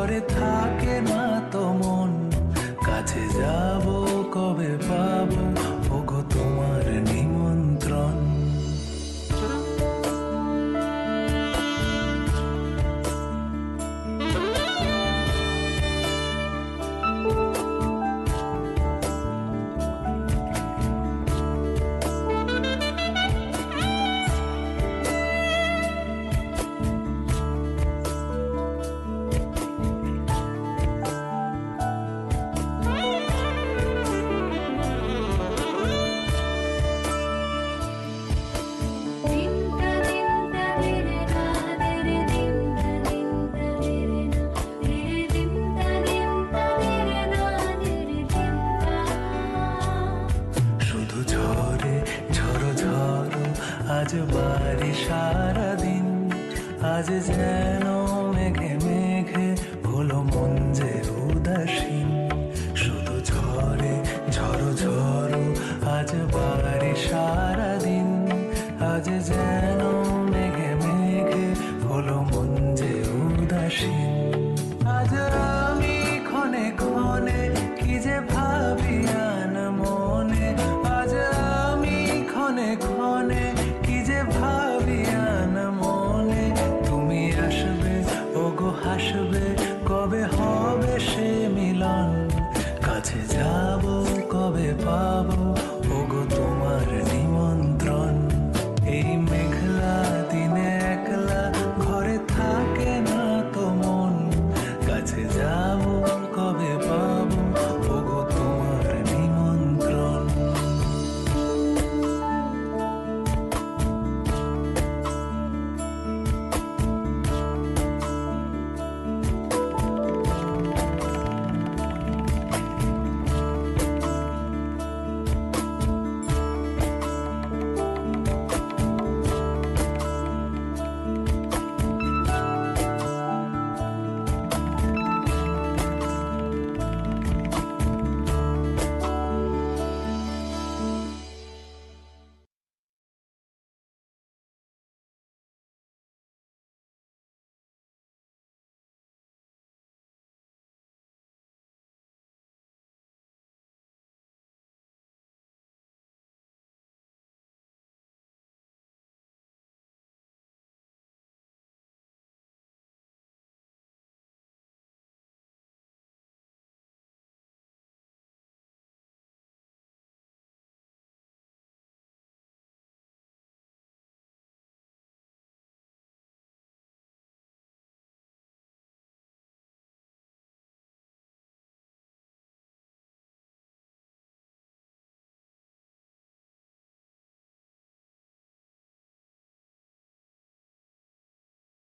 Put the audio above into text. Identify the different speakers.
Speaker 1: ঘরে থাকে না আজ বাড়ি সারাদিন আজ যেন মেঘে মেঘে হলো মন যে